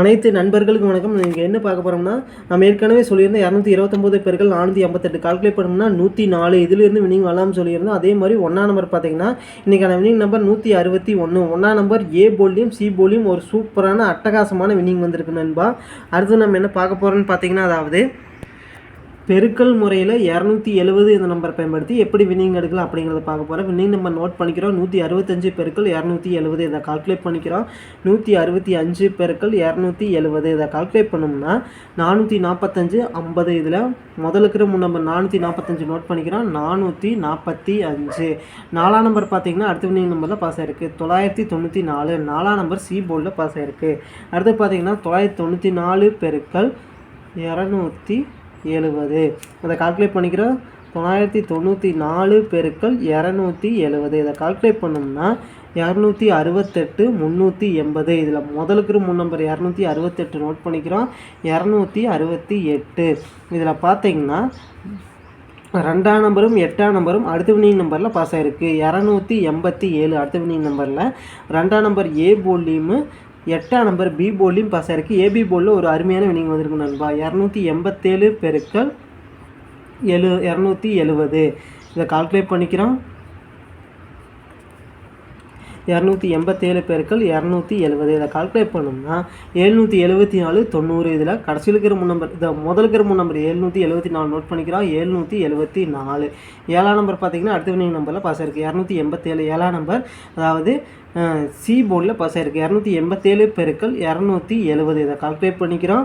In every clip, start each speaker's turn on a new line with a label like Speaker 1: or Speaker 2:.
Speaker 1: அனைத்து நண்பர்களுக்கும் வணக்கம். நீங்கள் என்ன பார்க்க போகிறோம்னா நம்ம ஏற்கனவே சொல்லியிருந்தோம் இரநூத்தி இருபத்தொம்போது பேர்கள் நானூற்றி ஐம்பத்தெட்டு கால்குலேட் பண்ணோம்னா நூற்றி நாலு. இதிலிருந்து வினிங் வரலாம்னு சொல்லியிருந்தோம். அதே மாதிரி ஒன்றா நம்பர் பார்த்தீங்கன்னா இன்றைக்கான வினிங் நம்பர் நூற்றி அறுபத்தி ஒன்று ஒன்றா நம்பர் ஏ போலியும் சி போலியும் ஒரு சூப்பரான அட்டகாசமான வினிங் வந்திருக்கு நண்பா. அடுத்து நம்ம என்ன பார்க்க போகிறோம்னு பார்த்தீங்கன்னா அதாவது பெருக்கல் முறையில் இரநூத்தி எழுபது இந்த நம்பர் பயன்படுத்தி எப்படி வின்னிங் எடுக்கலாம் அப்படிங்கிறத பார்க்க போகிறோம் வின்னிங் நம்பர் நோட் பண்ணிக்கிறோம். நூற்றி அறுபத்தஞ்சு பெருக்கள் இரநூத்தி எழுபது இதை கால்குலேட் பண்ணிக்கிறோம். நூற்றி அறுபத்தி அஞ்சு பெருக்கள் இரநூத்தி எழுபது இதை கால்குலேட் பண்ணோம்னா நானூற்றி நாற்பத்தஞ்சு ஐம்பது இதில் முதல்ல இருக்கிற மூணு நம்பர் நானூற்றி நாற்பத்தஞ்சு நோட் பண்ணிக்கிறோம். நானூற்றி நாற்பத்தி அஞ்சு நாலாம் நம்பர் பார்த்தீங்கன்னா அடுத்த வின்னிங் நம்பரில் பாஸ் ஆயிருக்கு. தொள்ளாயிரத்தி தொண்ணூற்றி நாலு. நாலாம் நம்பர் சி போர்டில் பாஸ் ஆயிருக்கு. அடுத்து பார்த்தீங்கன்னா தொள்ளாயிரத்தி தொண்ணூற்றி நாலு பெருக்கள் இரநூத்தி எழுபது. அதை கால்குலேட் பண்ணிக்கிறோம். தொள்ளாயிரத்தி தொண்ணூற்றி நாலு பெருக்கள் இரநூத்தி எழுபது. இதை கால்குலேட் பண்ணோம்னா இரநூத்தி அறுபத்தெட்டு முந்நூற்றி எண்பது. இதில் முதலுக்கு மூணு நம்பர் இரநூத்தி அறுபத்தெட்டு நோட் பண்ணிக்கிறோம். இரநூத்தி அறுபத்தி எட்டு. இதில் பார்த்தீங்கன்னா ரெண்டாம் நம்பரும் எட்டாம் நம்பரும் அடுத்த வினிங் நம்பரில் பாஸ் ஆகிருக்கு இரநூத்தி எண்பத்தி ஏழு அடுத்த வினிங் நம்பரில் ரெண்டாம் நம்பர் ஏ போலியும் எட்டாம் நம்பர் பி போல்லையும் பாஸ் ஆகிருக்கு ஏபி போலில் ஒரு அருமையான வினிங் வந்திருக்கு நண்பா. இரநூத்தி எண்பத்தேழு பெருக்கள் எழு இரநூத்தி எழுபது இதை கால்குலேட் பண்ணிக்கிறோம். இரநூத்தி எண்பத்தேழு பேருக்கள் இரநூத்தி எழுபது. இதை கால்குலேட் பண்ணோம்னா எழுநூற்றி எழுபத்தி நாலு தொண்ணூறு இதில் கடைசியில் இருக்கிற முன் நம்பர் இதை முதல் இருக்கிற முன் நம்பர் எழுநூற்றி எழுபத்தி நாலு நோட் பண்ணிக்கிறோம். எழுநூற்றி எழுபத்தி நாலு. ஏழாம் நம்பர் பார்த்தீங்கன்னா அடுத்த வினிங் நம்பரில் பாஸ் இருக்குது இரநூத்தி எண்பத்தேழு ஏழாம் நம்பர் அதாவது சி போர்டில் பாஸ் இருக்குது இரநூத்தி எண்பத்தேழு பெருக்கள் இரநூத்தி எழுபது. இதை கால்குலேட் பண்ணிக்கிறோம்.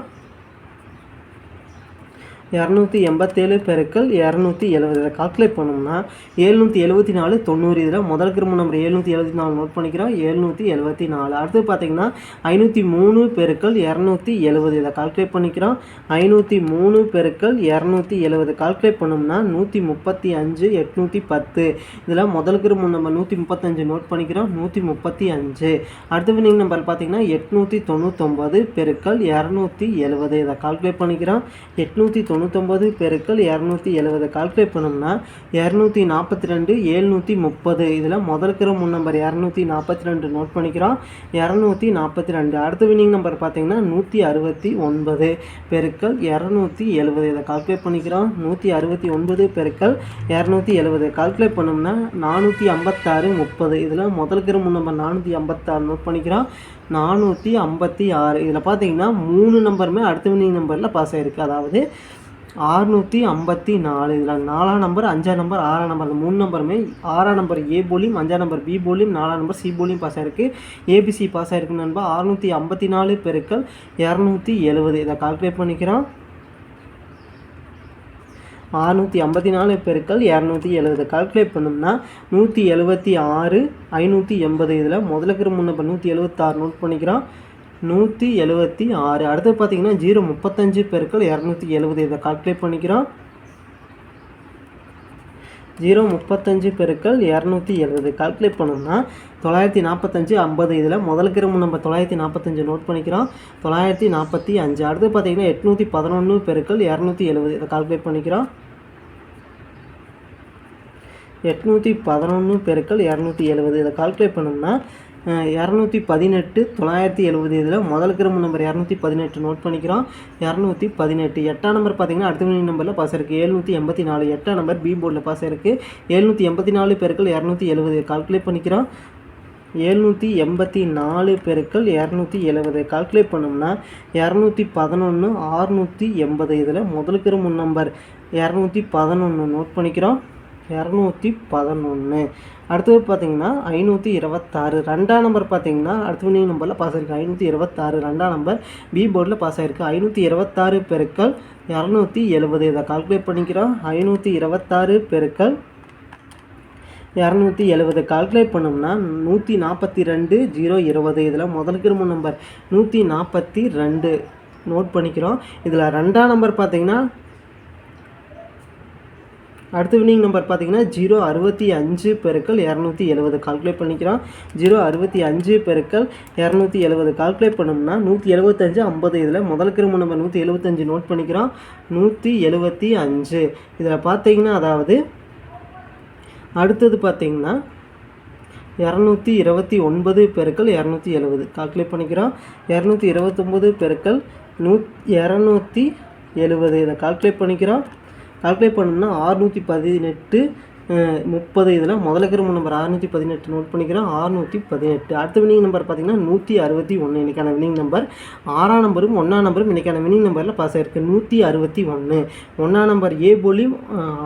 Speaker 1: இரநூத்தி எண்பத்தேழு பெருக்கள் இரநூத்தி எழுபது. இதை கால்குலேட் பண்ணோம்னா எழுநூற்றி எழுபத்தி நாலு தொண்ணூறு. இதில் முதல் கிரும நம்பர் எழுநூற்றி எழுபத்தி நாலு நோட் பண்ணிக்கிறோம். எழுநூற்றி எழுபத்தி நாலு. அடுத்து பார்த்தீங்கன்னா ஐநூற்றி மூணு பெருக்கள் இரநூத்தி எழுபது. இதை கால்குலேட் பண்ணிக்கிறோம். ஐநூற்றி மூணு பெருக்கள் இரநூத்தி எழுபது. கால்குலேட் பண்ணோம்னா நூற்றி முப்பத்தி அஞ்சு எட்நூற்றி பத்து. இதில் முதல் கிரும நம்பர் நூற்றி முப்பத்தஞ்சு நோட் பண்ணிக்கிறோம். நூற்றி முப்பத்தி அஞ்சு. அடுத்த வினிங் நம்பர் பார்த்தீங்கன்னா எட்நூற்றி தொண்ணூத்தொம்பது பெருக்கள் இரநூத்தி எழுபது. இதை கால்குலேட் பண்ணிக்கிறோம். எட்நூற்றி தொண்ணூத்தொம்பது பெருக்கள் இரநூத்தி எழுபது. கால்குலேட் பண்ணோம்னா இரநூத்தி நாற்பத்தி ரெண்டு ஏழ்நூற்றி முப்பது. இதில் முதல் முன் நம்பர் இரநூத்தி நாற்பத்தி ரெண்டு நோட் பண்ணிக்கிறோம். இரநூத்தி நாற்பத்தி ரெண்டு அடுத்த வினிங் நம்பர் பார்த்தீங்கன்னா நூற்றி அறுபத்தி ஒன்பது பெருக்கள் இரநூத்தி எழுபது. இதை கால்குலேட் பண்ணிக்கிறோம். நூற்றி அறுபத்தி ஒன்பது பெருக்கள் இரநூத்தி எழுபது. கால்குலேட் பண்ணோம்னா நானூற்றி ஐம்பத்தாறு முப்பது. இதில் முதல்கிற முன் நம்பர் நானூற்றி ஐம்பத்தாறு நோட் பண்ணிக்கிறோம். நானூற்றி ஐம்பத்தி ஆறு. இதில் பார்த்தீங்கன்னா மூணு நம்பருமே அடுத்த வினிங் நம்பரில் பாஸ் ஆகிருக்கு அதாவது ஆறுநூற்றி ஐம்பத்தி நாலு. இதில் நாலாம் நம்பர் அஞ்சாம் நம்பர் ஆறாம் நம்பர் அந்த மூணு நம்பருமே ஆறாம் நம்பர் ஏ போலியும் அஞ்சாம் நம்பர் பி போலியும் நாலாம் நம்பர் சி போலியும் பாஸ் ஆகிருக்கு ஏபிசி பாஸ் ஆகிருக்கு நண்பா அறுநூற்றி ஐம்பத்தி நாலு பெருக்கள் இரநூத்தி எழுபது இதை கால்குலேட் பண்ணிக்கிறோம். அறுநூற்றி ஐம்பத்தி நாலு பெருக்கள் இரநூத்தி எழுபது கால்குலேட் பண்ணோம்னா நூற்றி எழுபத்தி ஆறு ஐநூற்றி எண்பது. இதில் முதலுக்கு இருக்கிற முன்னப்போ நூற்றி எழுபத்தாறு நோட் பண்ணிக்கிறோம். நூற்றி எழுபத்தி ஆறு. அடுத்து பார்த்தீங்கன்னா ஜீரோ முப்பத்தஞ்சு பெருக்கள் இரநூத்தி எழுபது இதை கால்குலேட் பண்ணிக்கிறோம். ஜீரோ முப்பத்தஞ்சு பெருக்கள் இரநூத்தி எழுபது கால்குலேட் பண்ணோம்னா தொள்ளாயிரத்தி நாற்பத்தஞ்சு ஐம்பது. இதில் முதல் கிரமம் நம்ம தொள்ளாயிரத்தி நாற்பத்தஞ்சு நோட் பண்ணிக்கிறோம். தொள்ளாயிரத்தி நாற்பத்தி அஞ்சு. அடுத்து பார்த்தீங்கன்னா எட்நூற்றி பதினொன்று பெருக்கள் இரநூத்தி எழுபது இதை கால்குலேட் பண்ணிக்கிறோம். எட்நூற்றி பதினொன்று பெருக்கள் இரநூத்தி எழுபது இதை கால்குலேட் பண்ணோம்னா இரநூத்தி பதினெட்டு தொள்ளாயிரத்தி எழுபது. இதில் முதல் கிரம நம்பர் இரநூத்தி பதினெட்டு நோட் பண்ணிக்கிறோம். இரநூத்தி பதினெட்டு எட்டாம் நம்பர் பார்த்தீங்கன்னா அடுத்த மணி நம்பரில் பாஸ் இருக்குது எழுநூற்றி எண்பத்தி நாலு எட்டாம் நம்பர் பி போர்டில் பாஸ் இருக்குது எழுநூற்றி எண்பத்தி நாலு பேருக்கள் இரநூத்தி எழுபது. கால்குலேட் பண்ணிக்கிறோம். எழுநூற்றி எண்பத்தி நாலு பெருக்கள் இரநூத்தி எழுபது. கால்குலேட் பண்ணோம்னா இரநூத்தி பதினொன்று ஆறுநூற்றி எண்பது. இதில் முதலுக்கு முன் நம்பர் இரநூத்தி பதினொன்று நோட் பண்ணிக்கிறோம். இரநூத்தி பதினொன்று அடுத்தது பார்த்தீங்கன்னா ஐநூற்றி இருபத்தாறு. ரெண்டாம் நம்பர் பார்த்தீங்கன்னா அடுத்த வினிங் நம்பரில் பாஸ் ஆயிருக்கு. ஐநூற்றி இருபத்தாறு. ரெண்டாம் நம்பர் பி போர்டில் பாஸ் ஆயிருக்கு. ஐநூற்றி இருபத்தாறு பெருக்கள் இரநூத்தி எழுபது. இதை கால்குலேட் பண்ணிக்கிறோம். ஐநூற்றி இருபத்தாறு பெருக்கள் இரநூத்தி எழுபது. கால்குலேட் பண்ணோம்னா நூற்றி நாற்பத்தி ரெண்டு ஜீரோ இருபது. இதில் முதல் கிரும நம்பர் நூற்றி நாற்பத்தி ரெண்டு. நோட் பண்ணிக்கிறோம். இதில் ரெண்டாம் நம்பர் பார்த்தீங்கன்னா அடுத்த வினிங் நம்பர் பார்த்தீங்கன்னா ஜீரோ அறுபத்தி அஞ்சு பெருக்கள் இரநூத்தி எழுபது கால்குலேட் பண்ணிக்கிறோம். ஜீரோ அறுபத்தி அஞ்சு பெருக்கள் இரநூத்தி எழுபது கால்குலேட் பண்ணோம்னா நூற்றி எழுபத்தஞ்சு ஐம்பது இதில் முதல் கிரும நம்பர் நூற்றி எழுபத்தஞ்சு நோட் பண்ணிக்கிறோம். நூற்றி எழுபத்தி அஞ்சு. இதில் பார்த்தீங்கன்னா அதாவது அடுத்தது பார்த்தீங்கன்னா இரநூத்தி இருபத்தி ஒன்பது பெருக்கள் இரநூத்தி எழுபது கால்குலேட் பண்ணிக்கிறோம். இரநூத்தி இருபத்தொம்போது பெருக்கள் நூ இரநூத்தி எழுபது இதை கால்குலேட் பண்ணிக்கிறோம். கால்குலேட் பண்ணோம்னா ஆறுநூற்றி பதினெட்டு முப்பது இதில் முதல்ல இருக்கிற நம்பர் அறுநூற்றி பதினெட்டு நோட் பண்ணிக்கிறோம் அறுநூற்றி பதினெட்டு. அடுத்த வினிங் நம்பர் பார்த்தீங்கன்னா நூற்றி அறுபத்தி ஒன்று இன்றைக்கான வினிங் நம்பர் ஆறாம் நம்பரும் ஒன்றாம் நம்பரும் இன்றைக்கான வினிங் நம்பரில் பாஸ் ஆயிருக்கு. நூற்றி அறுபத்தி ஒன்று ஒன்றாம் நம்பர் ஏ போலியும்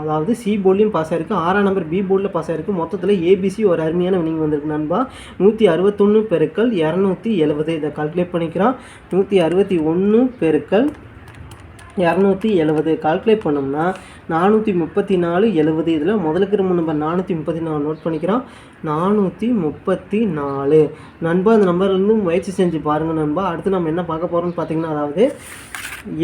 Speaker 1: அதாவது சி போலியும் பாஸ் ஆயிருக்கு. ஆறாம் நம்பர் பி போர்டில் பாஸ் ஆயிருக்கு. மொத்தத்தில் ஏபிசி ஒரு அருமையான வினிங் வந்திருக்கு நண்பா. நூற்றி அறுபத்தொன்று பெருக்கள் இரநூத்தி எழுபது. இதை கால்குலேட் பண்ணிக்கிறோம். நூற்றி அறுபத்தி ஒன்று பெருக்கள் இரநூத்தி எழுபது கால்குலேட் பண்ணோம்னா நானூற்றி முப்பத்தி நாலு எழுபது இதில் முதலுக்கு இருக்கிற நம்பர் நானூற்றி முப்பத்தி நாலு நோட் பண்ணிக்கிறோம். நானூற்றி முப்பத்தி நாலு. நண்பா அந்த நம்பர்லேருந்து முயற்சி செஞ்சு பாருங்கள் நண்பா. அடுத்து நம்ம என்ன பார்க்க போகிறோம்னு பார்த்தீங்கன்னா அதாவது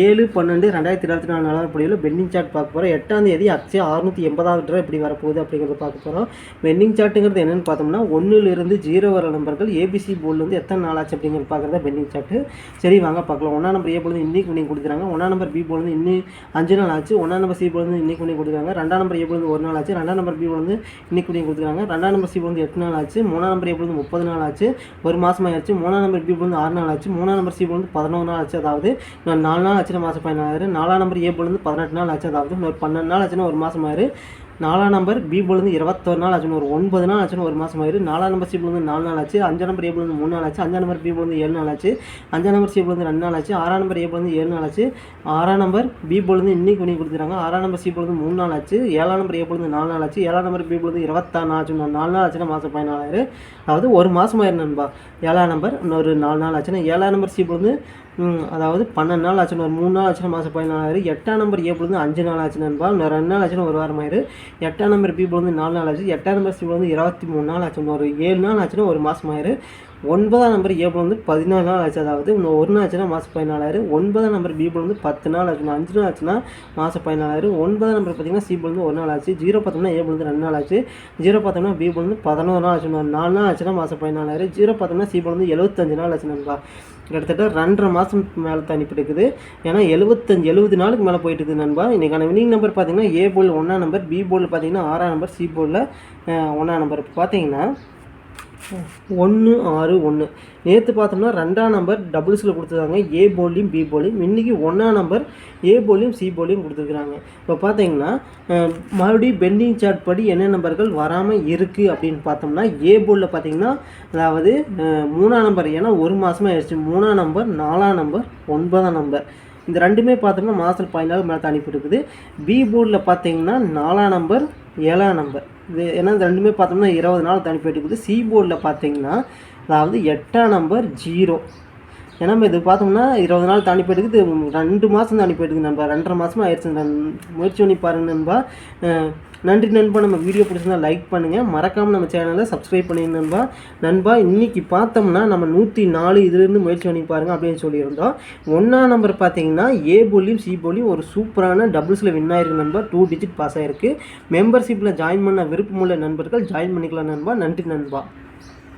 Speaker 1: ஏழு பன்னெண்டு ரெண்டாயிரத்தி இருபத்தி நாலு நாலாவது படியில் பெண்டிங் சார்ட் பார்க்க போகிறோம் எட்டாம் தேதி அக்ஷயா அறுநூற்றி எண்பதாவது ரூபா எப்படி வரப்போகுது அப்படிங்கிறத பார்க்க போகிறோம் பெண்டிங் சார்ட்டுங்கிறது என்னென்னு பார்த்தோம்னா ஒன்றுலேருந்து ஜீரோ வர நம்பர்கள் ஏபிசி போர்டுலேருந்து எத்தனை நாள் ஆச்சு அப்படிங்கிறது பார்க்குறதா பெண்டிங் சார்ட்டு சரி வாங்க பார்க்கலாம் ஒன்றா நம்பர் ஏ போலேருந்து இன்னைக்கு பண்ணி கொடுக்குறாங்க ஒன்றா நம்பர் பி போலேருந்து இன்னும் அஞ்சு நாள் ஆச்சு ஒன்றா நம்பர் சி போலேருந்து இன்னைக்கு பண்ணி கொடுக்குறாங்க ரெண்டாம் நம்பர் ஏ போலேருந்து ஒரு நாள் ஆச்சு ரெண்டாம் நம்பர் பி போலேருந்து இன்னைக்கு பண்ணி கொடுக்குறாங்க ரெண்டாம் நம்பர் சி போலேருந்து எட்டு நாள் ஆச்சு மூணாம் நம்பர் ஏ போலேருந்து முப்பது நாள் ஆச்சு ஒரு மாதம் ஆயிடுச்சு மூணாம் நம்பர் பி போலேருந்து ஆறு நாள் ஆச்சு மூணாம் நம்பர் சி போலேருந்து பதினொன்று நாள் ஆச்சு அதாவது நான் நாலு நாள் ஆச்சுன்னா மாதம் பதினாறு நாலாம் நம்பர் ஏ போலேருந்து பதினெட்டு நாள் ஆச்சு. அதாவது இன்னொரு பன்னெண்டு நாள் ஆச்சுன்னா ஒரு மாதம் ஆயிரு. நாலாம் நம்பர் பி போலேருந்து இருபத்தொரு நாள் ஆச்சுன்னு ஒரு ஒன்பது நாள் ஆச்சுன்னு ஒரு மாதம் ஆயிரு. நாலாம் நம்பர் சி போலேருந்து நாலு நாள் ஆச்சு. அஞ்சாம் நம்பர் ஏ போலேருந்து மூணு நாள் ஆச்சு. அஞ்சாம் நம்பர் பி போலேருந்து ஏழு நாள் ஆச்சு. அஞ்சாம் நம்பர் சி போலேருந்து ரெண்டு நாள் ஆச்சு. ஆறாம் நம்பர் ஏ போலேருந்து ஏழு நாள் ஆச்சு. ஆறாம் நம்பர் பி போலேருந்து இன்னைக்கு பண்ணி கொடுத்துருக்காங்க. ஆறாம் நம்பர் சி போலேருந்து மூணு நாள் ஆச்சு. ஏழாம் நம்பர் ஏ போலேருந்து நாலு நாள் ஆச்சு. ஏழாம் நம்பர் பி போலேருந்து இருபத்தாறு நாள் ஆச்சு நாலு நாள் ஆச்சுன்னா மாதம் பதினாலாயிரம். அதாவது ஒரு மாதம் ஆயிரம் நண்பா. ஏழாம் நம்பர் இன்னொரு நாலு நாள் ஆச்சுன்னா ஏழாம் நம்பர் சி போலேருந்து அதாவது பன்னெண்டு நாள் ஆச்சுன்னு ஒரு மூணு நாள் ஆச்சுன்னா மாதம் பதினாலாயிரம் எட்டாம் நம்பர் ஏ போலேருந்து அஞ்சு நாள் ஆச்சு நண்பா ரெண்டு நாள் ஆச்சுன்னா ஒரு வாரம் ஆயிரு எட்டாம் நம்பர் பி போலேருந்து நாலு நாள் ஆச்சு எட்டாம் நம்பர் சி போலேருந்து இருபத்தி மூணு நாள் ஆச்சுன்னு ஒரு ஏழு நாள் ஆச்சுன்னா ஒரு மாதம் ஆயிரு ஒன்பதாம் நம்பர் ஏ வந்து பதினாலு நாள் ஆச்சு அதாவது இன்னும் ஒரு நாள் ஆச்சுன்னா மாதம் பதினாலாயிரம் ஒன்பதாம் நம்பர் பி வந்து பத்து நாள் ஆச்சுன்னா அஞ்சு நாள் ஆச்சுன்னா மாதம் பதினாலாயிரம் ஒன்பதாம் நம்பர் பார்த்தீங்கன்னா சி வந்து ஒரு நாள் ஆச்சு ஜீரோ பார்த்தோம்னா ஏ வந்து ரெண்டு நாள் ஆச்சு ஜீரோ பார்த்தோம்னா பி வந்து பதினோரு நாள் ஆச்சுன்னா நாலு நாள் ஆச்சுன்னா மாதம் பதினாலாயிரம் ஜீரோ பார்த்தோம்னா சி வந்து எழுபத்தஞ்சு நாள் ஆச்சு நண்பா கிட்டத்தட்ட ரெண்டரை மாதம் மேலே தண்ணி இருக்குது ஏன்னா எழுபத்தஞ்சு எழுபது நாளுக்கு மேலே போயிட்டு இருக்குது நண்பா. இன்றைக்கான வினிங் நம்பர் பார்த்தீங்கன்னா ஏ போல் ஒன்றாம் நம்பர் பி போல் பார்த்தீங்கன்னா ஆறாம் நம்பர் சி போலில் ஒன்றாம் நம்பர் பார்த்தீங்கன்னா ஒன்று ஆறு ஒன்று நேற்று பார்த்தோம்னா ரெண்டாம் நம்பர் டபுள்ஸில் கொடுத்துருக்காங்க. ஏ போலியும் பி போலியும் இன்றைக்கி ஒன்றாம் நம்பர் ஏ போலியும் சி போலியும் கொடுத்துருக்குறாங்க இப்போ பார்த்தீங்கன்னா மறுபடியும் பெண்டிங் சார்ட் படி என்ன நம்பர்கள் வராமல் இருக்குது அப்படின்னு பார்த்தோம்னா ஏ போலில் பார்த்தீங்கன்னா அதாவது மூணாம் நம்பர் ஏன்னா ஒரு மாதமாக ஆயிடுச்சு. மூணாம் நம்பர் நாலாம் நம்பர் ஒன்பதாம் நம்பர். இந்த ரெண்டுமே பார்த்தோம்னா மாதத்தில் பதினாலு மேலே தாண்டி இருக்குது பி போர்டில் பார்த்தீங்கன்னா நாலாம் நம்பர் ஏழாம் நம்பர். இது ஏன்னா ரெண்டுமே பார்த்தோம்னா இருபது நாள் தனிப்பட்டு கொடுத்து சி போர்டில் பார்த்தீங்கன்னா அதாவது எட்டாம் நம்பர் ஜீரோ ஏன்னா நம்ம இது பார்த்தோம்னா இருபது நாள் தாண்டி போயிட்டு ரெண்டு மாதம் தாண்டி போயிட்டு நண்பா. ரெண்டரை மாதமாக ஆயிடுச்சு நண்- முயற்சி பண்ணி பாருங்க நண்பா. நன்றி நண்பா. நம்ம வீடியோ பிடிச்சிருந்தா லைக் பண்ணுங்கள் மறக்காமல் நம்ம சேனலை சப்ஸ்கிரைப் பண்ணிங்க நண்பா. நண்பா இன்னைக்கு பார்த்தோம்னா நம்ம நூற்றி நாலு இதுலேருந்து முயற்சி பண்ணி பாருங்க அப்படின்னு சொல்லியிருந்தோம். ஒன்றாம் நம்பர் பார்த்தீங்கன்னா ஏ போலியும் சி போலியும் ஒரு சூப்பரான டபுள்ஸில் வின் ஆயிருக்கு நண்பா. டூ டிஜிட் பாஸ் ஆயிருக்கு. மெம்பர்ஷிப்பில் ஜாயின் பண்ண விருப்பமுள்ள நண்பர்கள் ஜாயின் பண்ணிக்கலாம் நண்பா. நன்றி நண்பா.